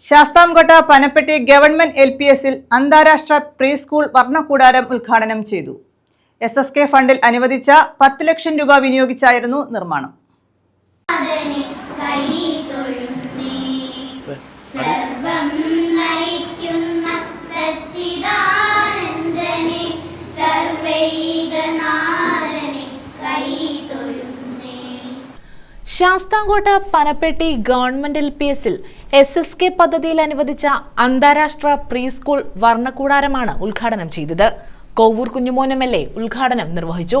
Sasthamkotta Panappetty government L P എസിൽ അന്താരാഷ്ട്ര pre school വർണകൂടാരം ഉദ്ഘാടനം ചെയ്തു. എസ് എസ് കെ ഫണ്ടിൽ അനുവദിച്ച പത്ത് ലക്ഷം രൂപ വിനിയോഗിച്ചായിരുന്നു നിർമ്മാണം. Sasthamkotta Panappetty government L P എസിൽ എസ് എസ് കെ പദ്ധതിയിൽ അനുവദിച്ച അന്താരാഷ്ട്ര പ്രീ സ്കൂൾ വർണക്കൂടാരമാണ് ഉദ്ഘാടനം ചെയ്തത്. Kovoor Kunjumon M L A ഉദ്ഘാടനം നിർവഹിച്ചു.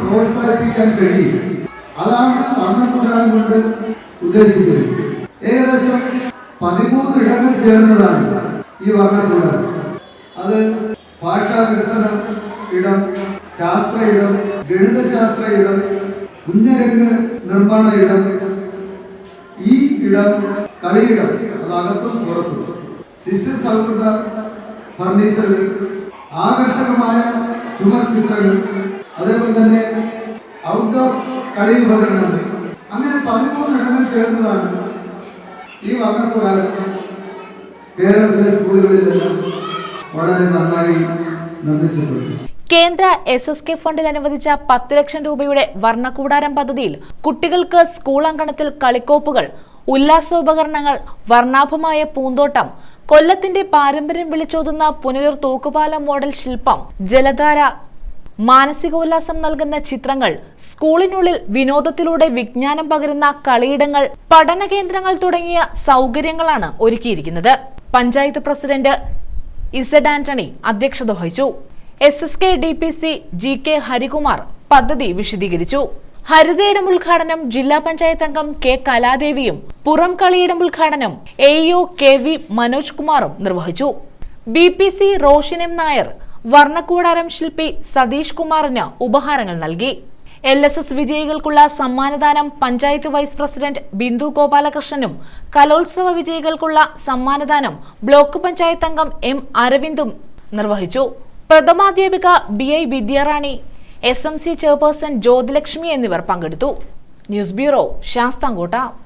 പ്രോത്സാഹിപ്പിക്കാൻ ഇടങ്ങൾ ചേർന്നതാണ് ഈ അത് ഭാഷാ വികസന ഇടം ശാസ്ത്ര ഇടം ഗണിതശാസ്ത്ര ഇടം കുഞ്ഞരങ്ങ് നിർമ്മാണ ഇടം ഈ ഇടം കളിയിടം അത് അകത്തും പുറത്തും. ശിശു സൗഹൃദ ഫർണിച്ചറുകൾ ആകർഷകമായ ചുമർ ചിത്രങ്ങൾ അതേപോലെ തന്നെ ഔട്ട്ഡോർ കളി ഉപകരണങ്ങൾ. അങ്ങനെ പതിമൂന്ന് ഇടങ്ങൾ ചേർന്നതാണ് ഈ വർണപ്രകാരം കേരളത്തിലെ സ്കൂളുകളിലെല്ലാം വളരെ നന്നായി നിർമ്മിച്ചിട്ടുണ്ട്. കേന്ദ്ര എസ് എസ് കെ ഫണ്ടിൽ അനുവദിച്ച പത്ത് ലക്ഷം രൂപയുടെ വർണകൂടാരം പദ്ധതിയിൽ കുട്ടികൾക്ക് സ്കൂൾ അങ്കണത്തിൽ കളിക്കോപ്പുകൾ ഉല്ലാസോപകരണങ്ങൾ വർണാഭമായ പൂന്തോട്ടം കൊല്ലത്തിന്റെ പാരമ്പര്യം വിളിച്ചോതുന്ന പുനലൂർ തൂക്കുപാലം മോഡൽ ശില്പം ജലധാര മാനസികോല്ലാസം നൽകുന്ന ചിത്രങ്ങൾ സ്കൂളിനുള്ളിൽ വിനോദത്തിലൂടെ വിജ്ഞാനം പകരുന്ന കളിയിടങ്ങൾ പഠന കേന്ദ്രങ്ങൾ തുടങ്ങിയ സൗകര്യങ്ങളാണ് ഒരുക്കിയിരിക്കുന്നത്. പഞ്ചായത്ത് പ്രസിഡന്റ് ഇസഡ് ആന്റണി അധ്യക്ഷത വഹിച്ചു. S S K D P C G K Harikumar പദ്ധതി വിശദീകരിച്ചു. ഹരിതയിടം ഉദ്ഘാടനം ജില്ലാ പഞ്ചായത്ത് അംഗം കെ കലാദേവിയും പുറം കളിയിടം ഉദ്ഘാടനം A EO K V Manoj കുമാറും നിർവഹിച്ചു. B P C Roshan M Nair വർണക്കൂടാരം ശില്പി സതീഷ് കുമാറിന് ഉപഹാരങ്ങൾ നൽകി. എൽ എസ് എസ് വിജയികൾക്കുള്ള സമ്മാനദാനം പഞ്ചായത്ത് വൈസ് പ്രസിഡന്റ് ബിന്ദു ഗോപാലകൃഷ്ണനും കലോത്സവ വിജയികൾക്കുള്ള സമ്മാനദാനം ബ്ലോക്ക് പഞ്ചായത്ത് അംഗം എം അരവിന്ദും നിർവഹിച്ചു. പ്രഥമാധ്യാപിക B I Vidyarani S M C chairperson Jyothilakshmi എന്നിവർ പങ്കെടുത്തു. News bureau Sasthamkotta.